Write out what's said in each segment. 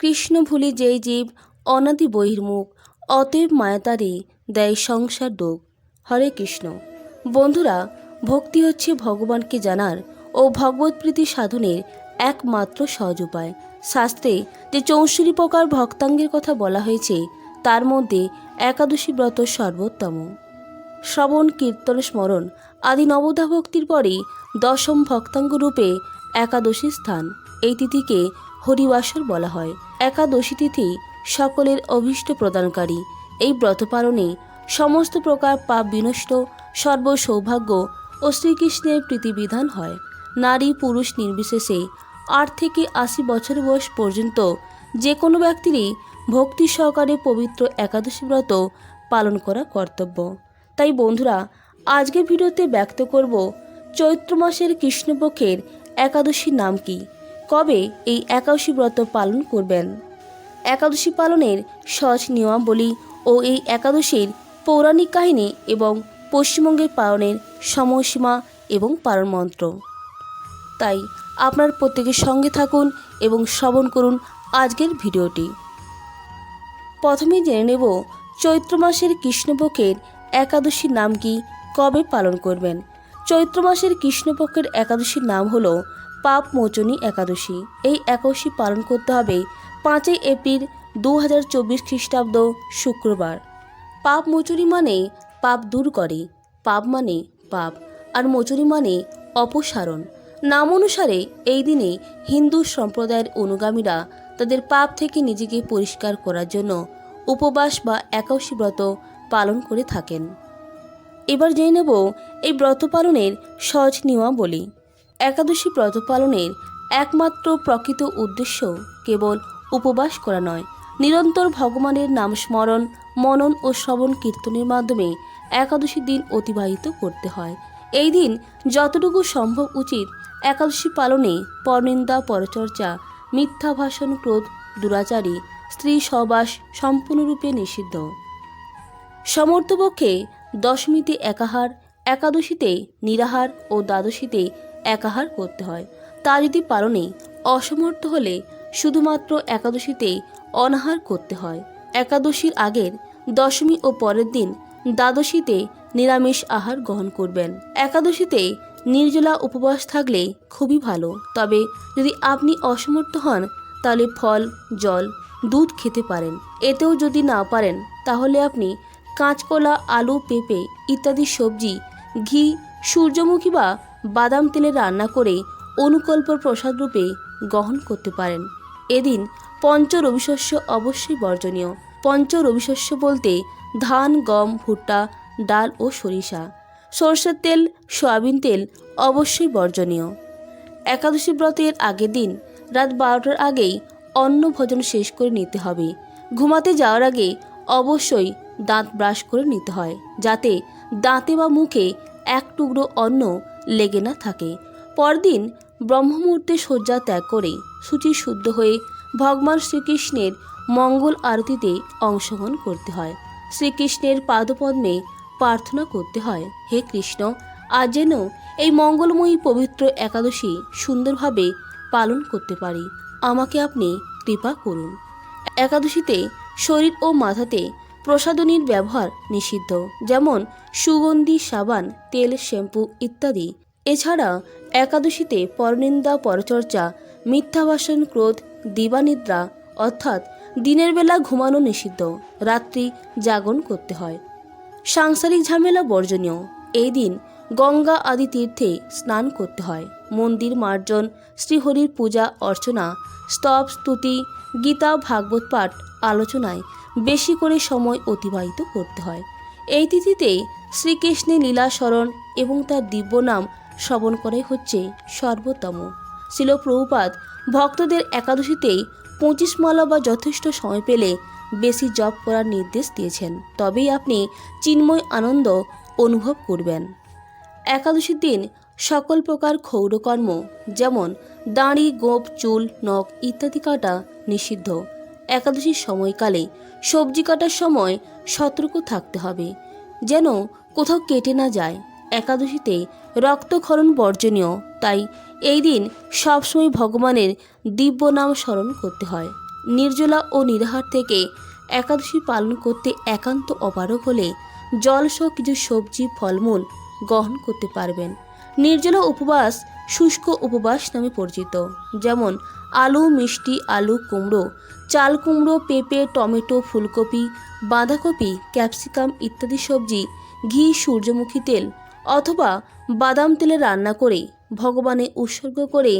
কৃষ্ণ ভুলি যেই জীব অনাদি বহির্মুখ, অতএব মায়াতারে দেয় সংসার দোগ হরে কৃষ্ণ। বন্ধুরা, ভক্তি হচ্ছে ভগবানকে জানার ও ভগবৎপ্রীতি সাধনের একমাত্র সহজ উপায়। শাস্ত্রে যে চৌষট্টি প্রকার ভক্তাঙ্গের কথা বলা হয়েছে, তার মধ্যে একাদশী ব্রত সর্বোত্তম। শ্রবণ, কীর্তন, স্মরণ আদি নবদা ভক্তির পরে দশম ভক্তাঙ্গ রূপে একাদশী স্থান। এই তিথিকে হরিবাসর বলা হয়। একাদশী তিথি সকলের অভীষ্ট প্রদানকারী। এই ব্রত পালনে সমস্ত প্রকার পাপ বিনষ্ট, সর্বসৌভাগ্য ও শ্রীকৃষ্ণের প্রীতিবিধান হয়। নারী পুরুষ নির্বিশেষে আট থেকে আশি বছর বয়স পর্যন্ত যে কোনো ব্যক্তিরই ভক্তি সহকারে পবিত্র একাদশী ব্রত পালন করা কর্তব্য। তাই বন্ধুরা, আজকের ভিডিওতে ব্যক্ত করব চৈত্র মাসের কৃষ্ণপক্ষের একাদশীর নাম কি? কবে এই একাদশী ব্রত পালন করবেন? একাদশী পালনের সহজ নিয়মাবলী ও এই একাদশীর পৌরাণিক কাহিনী এবং পশ্চিমবঙ্গের পালনের সময়সীমা এবং পালন মন্ত্র তাই আপনার প্রত্যেকের সঙ্গে থাকুন এবং শ্রবণ করুন আজকের ভিডিওটি। প্রথমে জেনে নেব চৈত্র মাসের কৃষ্ণপক্ষের একাদশীর নাম কি, কবে পালন করবেন? চৈত্র মাসের কৃষ্ণপক্ষের একাদশীর নাম হলো পাপ মোচনী একাদশী। এই একাদশী পালন করতে হবে পাঁচই এপ্রিল দু হাজার চব্বিশ খ্রিস্টাব্দ শুক্রবার। পাপ মোচনী মানে পাপ দূর করে, পাপ মানে পাপ, আর মোচনী মানে অপসারণ। নাম অনুসারে এই দিনে হিন্দু সম্প্রদায়ের অনুগামীরা তাদের পাপ থেকে নিজেকে পরিষ্কার করার জন্য উপবাস বা একাদশী ব্রত পালন করে থাকেন। এবার জেনে নেব এই ব্রত পালনের সহজ নিয়মাবলী। একাদশী ব্রত পালনের একমাত্র প্রকৃত উদ্দেশ্য কেবল উপবাস করা নয়, নিরন্তর ভগবানের নাম স্মরণ, মনন ও শ্রবণ কীর্তনের মাধ্যমে একাদশী দিন অতিবাহিত করতে হয়। এই দিন যতটুকু সম্ভব উচিত একাদশী পালনে পরনিন্দা, পরচর্চা, মিথ্যা ভাষণ ক্রোধ, দুরাচারী, স্ত্রী সহবাস সম্পূর্ণরূপে নিষিদ্ধ। সমর্থপক্ষে দশমীতে একাহার, একাদশীতে নিরাহার ও দ্বাদশীতে একাহার করতে হয়। তা যদি পালনে অসমর্থ হলে শুধুমাত্র একাদশীতে অনাহার করতে হয়। একাদশীর আগের দশমী ও পরের দিন দ্বাদশীতে নিরামিষ আহার গ্রহণ করবেন। একাদশীতে নির্জলা উপবাস থাকলে খুবই ভালো। তবে যদি আপনি অসমর্থ হন, তাহলে ফল, জল, দুধ খেতে পারেন। এতেও যদি না পারেন, তাহলে আপনি কাঁচকলা, আলু, পেঁপে ইত্যাদি সবজি, ঘি, সূর্যমুখী বা বাদাম তেলে রান্না করে অনুকল্প প্রসাদ রূপে গ্রহণ করতে পারেন। এদিন পঞ্চ রবিশস্য অবশ্যই বর্জনীয়। পঞ্চ রবিশস্য বলতে ধান, গম, ভুট্টা, ডাল ও সরিষা। সর্ষের তেল, সয়াবিন তেল অবশ্যই বর্জনীয়। একাদশী ব্রতের আগের দিন রাত বারোটার আগেই অন্ন ভোজন শেষ করে নিতে হবে। ঘুমাতে যাওয়ার আগে অবশ্যই দাঁত ব্রাশ করে নিতে হয়, যাতে দাঁতে বা মুখে এক টুকরো অন্ন লেগে না থাকে। পরদিন ব্রহ্মমুহূর্তে শয্যা ত্যাগ করে সূচি শুদ্ধ হয়ে ভগবান শ্রীকৃষ্ণের মঙ্গল আরতিতে অংশগ্রহণ করতে হয়। শ্রীকৃষ্ণের পাদপদ্মে প্রার্থনা করতে হয়, হে কৃষ্ণ, আজ যেন এই মঙ্গলময়ী পবিত্র একাদশী সুন্দরভাবে পালন করতে পারি। আমাকে আপনি কৃপা করুন। একাদশীতে শরীর ও মাথাতে প্রসাধনীর ব্যবহার নিষিদ্ধ, যেমন সুগন্ধি, সাবান, তেল, শ্যাম্পু ইত্যাদি। এছাড়া একাদশীতে পরনিন্দা, পরচর্চা, মিথ্যাভাষণ ক্রোধ, দিবানিদ্রা অর্থাৎ দিনের বেলা ঘুমানো নিষিদ্ধ, রাত্রি জাগরণ করতে হয়। সাংসারিক ঝামেলা বর্জনীয়, এই দিন গঙ্গা আদি তীর্থে স্নান করতে হয়। মন্দির মার্জন, শ্রীহরির পূজা, অর্চনা, স্তব, স্তুতি, গীতা, ভাগবত পাঠ, আলোচনায় বেশি করে সময় অতিবাহিত করতে হয়। এই তিথিতে শ্রীকৃষ্ণের লীলা এবং তার দিব্য নাম শ্রবণ করাই হচ্ছে সর্বোত্তম। শিল প্রভুপাত ভক্তদের একাদশীতেই পঁচিশ মালা বা যথেষ্ট সময় পেলে বেশি জপ করার নির্দেশ দিয়েছেন। তবেই আপনি চিন্ময় আনন্দ অনুভব করবেন। একাদশীর দিন সকল প্রকার ক্ষৌরকর্ম যেমন দাঁড়ি, গোপ, চুল, নখ ইত্যাদি কাটা নিষিদ্ধ। একাদশীর সময়কালে সবজি কাটার সময় সতর্ক থাকতে হবে, যেন কোথাও কেটে না যায়। একাদশীতে রক্তক্ষরণ বর্জনীয়, তাই এই দিন সবসময় ভগবানের দিব্য নাম স্মরণ করতে হয়। নির্জলা ও নিরাহার থেকে একাদশী পালন করতে একান্ত অপারগ হলে জলসহ কিছু সবজি, ফলমূল গ্রহণ করতে পারবেন। নির্জলা উপবাস শুষ্ক উপবাস নামে পরিচিত। যেমন আলু, মিষ্টি, আলু, কুমড়ো, চাল কুমড়ো, পেঁপে, টমেটো, ফুলকপি, বাঁধাকপি, ক্যাপসিকাম ইত্যাদি সবজি, ঘি, সূর্যমুখী তেল অথবা বাদাম তেলে রান্না করে ভগবানে উৎসর্গ করে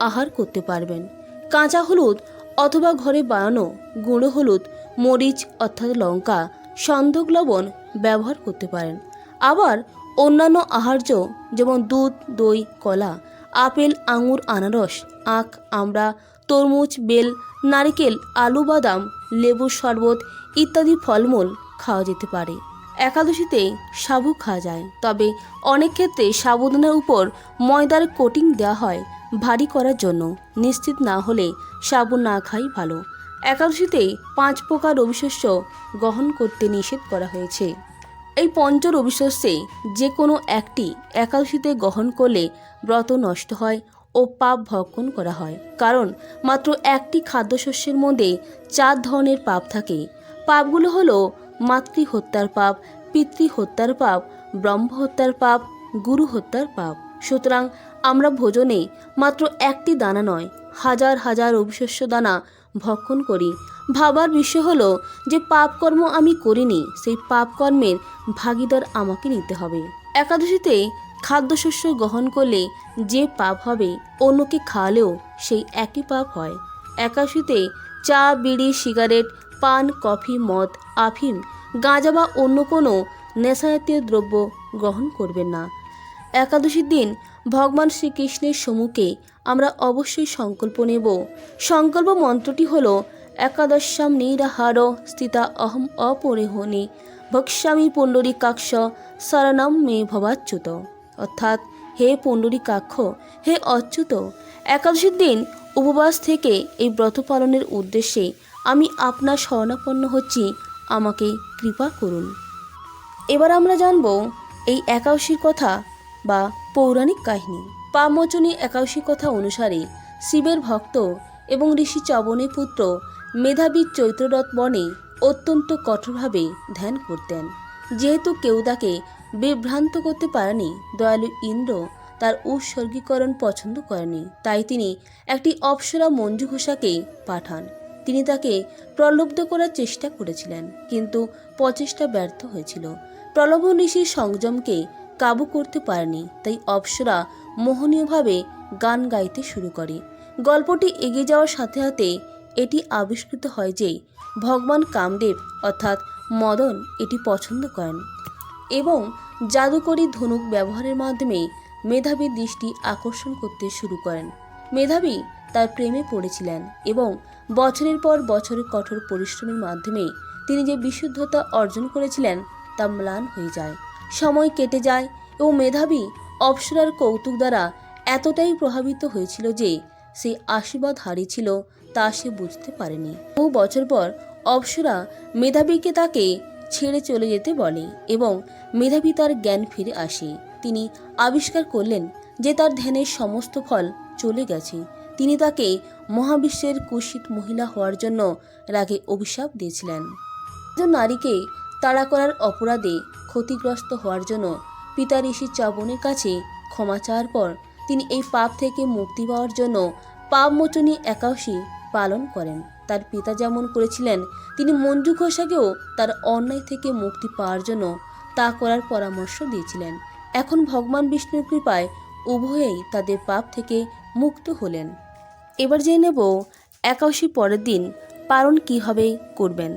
আহার করতে পারবেন। কাঁচা হলুদ অথবা ঘরে বানানো গুঁড়ো হলুদ, মরিচ অর্থাৎ লঙ্কা সন্ধক লবণ ব্যবহার করতে পারেন। আবার অন্যান্য আহার্য যেমন দুধ, দই, কলা আপেল, আঙুর, আনারস, আখ, আমড়া, তরমুজ, বেল, নারকেল আলু বাদাম লেবুর শরবত ইত্যাদি ফলমূল খাওয়া যেতে পারে। একাদশীতে সাবু খাওয়া যায়, তবে অনেক ক্ষেত্রে সাবুদানার উপর ময়দার কোটিং দেওয়া হয় ভারী করার জন্য। নিশ্চিত না হলে সাবু না খাই ভালো। একাদশীতে পাঁচ প্রকার রবিশস্য গ্রহণ করতে নিষেধ করা হয়েছে। এই পঞ্চ রবিশস্যে যে কোনো একটি একাদশীতে গ্রহণ করলে ব্রত নষ্ট হয় ও পাপ ভক্ষণ করা হয়। কারণ মাত্র একটি খাদ্যশস্যের মধ্যে চার ধরনের পাপ থাকে। পাপগুলো হলো মাতৃ হত্যার পাপ পিতৃ হত্যার পাপ ব্রহ্ম হত্যার পাপ গুরু হত্যার পাপ। সুতরাং আমরা ভোজনে মাত্র একটি দানা নয়, হাজার হাজার অবিশস্য দানা ভক্ষণ করি। ভাবার বিষয় হলো যে পাপকর্ম আমি করিনি, সেই পাপকর্মের ভাগিদার আমাকে নিতে হবে। একাদশীতে খাদ্যশস্য গ্রহণ করলে যে পাপ হবে, অন্যকে খাওয়ালেও সেই একই পাপ হয়। একাদশীতে চা, বিড়ি, সিগারেট, পান, কফি, মদ, আফিম, গাঁজা বা অন্য কোনো নেশাজাতীয় দ্রব্য গ্রহণ করবেন না। একাদশীর দিন ভগবান শ্রীকৃষ্ণের সম্মুখে আমরা অবশ্যই সংকল্প নেব। সংকল্প মন্ত্রটি হল একাদশাম নিরাহার স্থিতা অহম অপরিহনি। ভক্ষ্যামি পুণ্ডরীকাক্ষ শরণম মে ভবাচ্যুত। অর্থাৎ হে পুণ্ডরীকাক্ষ, হে অচ্যুত, একাদশীর দিন উপবাস থেকে এই ব্রত পালনের উদ্দেশ্যে আমি আপনার শরণাপন্ন হচ্ছি, আমাকে কৃপা করুন। এবার আমরা জানব এই একাদশীর কথা বা পৌরাণিক কাহিনী। পামোচনী একাদশী কথা অনুসারে শিবের ভক্ত এবং ঋষি চবনের পুত্র মেধাবী চৈত্ররথ বনে অত্যন্ত কঠোরভাবে ধ্যান করতেন। যেহেতু কেউ তাকে বিভ্রান্ত করতে পারেনি, দয়ালু ইন্দ্র তার উৎসর্গীকরণ পছন্দ করেনি। তাই তিনি একটি অপ্সরা মঞ্জু ঘোষাকে পাঠান। তিনি তাকে প্রলুব্ধ করার চেষ্টা করেছিলেন, কিন্তু প্রচেষ্টা ব্যর্থ হয়েছিল। প্রলোভন ঋষির সংযমকে কাবু করতে পারেনি, তাই অপ্সরা মোহনীয়ভাবে গান গাইতে শুরু করে। গল্পটি এগিয়ে যাওয়ার সাথে সাথে এটি আবিষ্কৃত হয় যে ভগবান কামদেব অর্থাৎ মদন এটি পছন্দ করেন এবং জাদুকরী ধনুক ব্যবহারের মাধ্যমে মেধাবী দৃষ্টি আকর্ষণ করতে শুরু করেন। মেধাবী তার প্রেমে পড়েছিলেন এবং বছরের পর বছরের কঠোর পরিশ্রমের মাধ্যমে তিনি যে বিশুদ্ধতা অর্জন করেছিলেন তা ম্লান হয়ে যায়, সময় কেটে যায় এবং মেধাবী অপ্সরার কৌতুক দ্বারা এতটাই প্রভাবিত হয়েছিল যে সে আশীর্বাদ হারিয়েছিল তা সে বুঝতে পারেনি। বহু বছর পর অপ্সরা মেধাবীকে তাকে ছেড়ে চলে যেতে বলে এবং মেধাবী তার জ্ঞান ফিরে আসে। তিনি আবিষ্কার করলেন যে তার ধ্যানের সমস্ত ফল চলে গেছে। তিনি তাকে মহাবিশ্বের কুশিত মহিলা হওয়ার জন্য রাগে অভিশাপ দিয়েছিলেন। একজন নারীকে তাড়া করার অপরাধে ক্ষতিগ্রস্ত হওয়ার জন্য পিতা ঋষি চবনের কাছে ক্ষমা চাওয়ার পর তিনি এই পাপ থেকে মুক্তি পাওয়ার জন্য পাপমোচনী একাদশী পালন করেন। তার পিতা যেমন করেছিলেন, তিনি মঞ্জু ঘোষাকেও তার অন্যায় থেকে মুক্তি পাওয়ার জন্য তা করার পরামর্শ দিয়েছিলেন। এখন ভগবান বিষ্ণুর কৃপায় উভয়েই তাদের পাপ থেকে মুক্ত হলেন। এবার জেনে নেব একাদশী পরের দিন পালন কীভাবে করবেন।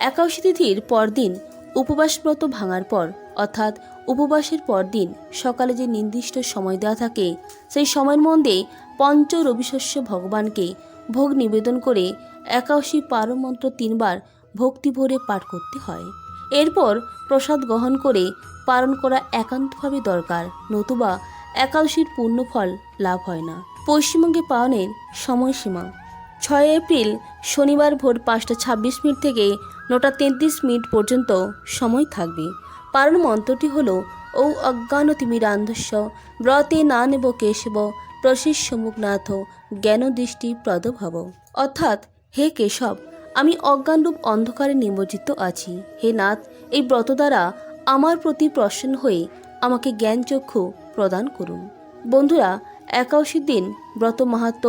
একাদশী তিথির পরদিন উপবাসব্রত ভাঙার পর, অর্থাৎ উপবাসের পরদিন সকালে যে নির্দিষ্ট সময় দেওয়া থাকে, সেই সময়ের মধ্যে পঞ্চ রবিশস্য ভগবানকে ভোগ নিবেদন করে একাদশী পারো মন্ত্র তিনবার ভক্তি ভরে পাঠ করতে হয়। এরপর প্রসাদ গ্রহণ করে পালন করা একান্তভাবে দরকার, নতুবা একাদশীর পূর্ণ ফল লাভ হয় না। পশ্চিমবঙ্গে পালনের সময়সীমা। ছয় এপ্রিল, শনিবার ভোর পাঁচটা ছাব্বিশ মিনিট থেকে নটা তেত্রিশ মিনিট পর্যন্ত সময় থাকবে। পালন মন্ত্রটি হল ও অজ্ঞান তিমিরান্ধস্য ব্রতে না নেব কেশব প্রশিষ্য মুখনাথ জ্ঞান দৃষ্টি প্রদভব। অর্থাৎ, হে কেশব, আমি অজ্ঞানরূপ অন্ধকারে নিমজ্জিত আছি। হে নাথ, এই ব্রত দ্বারা আমার প্রতি প্রসন্ন হয়ে আমাকে জ্ঞানচক্ষু প্রদান করুন। বন্ধুরা একাশি দিন ব্রত মাহাত্ম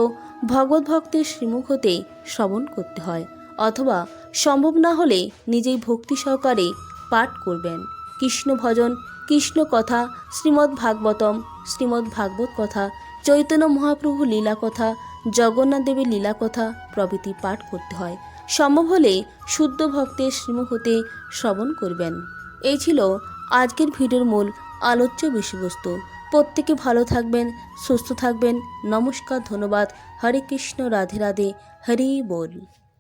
ভগবত ভক্তের শ্রীমুখ হতে শ্রবণ করতে হয়, অথবা সম্ভব না হলে নিজেই ভক্তি সহকারে পাঠ করবেন। কৃষ্ণ ভজন কৃষ্ণ কথা শ্রীমদ্ ভাগবতম শ্রীমদ্ ভাগবত কথা চৈতন্য মহাপ্রভু লীলা কথা জগন্নাথ দেবের লীলা কথা প্রভৃতি পাঠ করতে হয়। সম্ভব হলে শুদ্ধ ভক্তের শ্রীমুখ হতে শ্রবণ করবেন। এই ছিল আজকের ভিডিওর মূল আলোচ্য বিষয়বস্তু। প্রত্যেকে ভালো থাকবেন, সুস্থ থাকবেন। নমস্কার, ধন্যবাদ। হরে কৃষ্ণ, রাধে রাধে। হরি বল।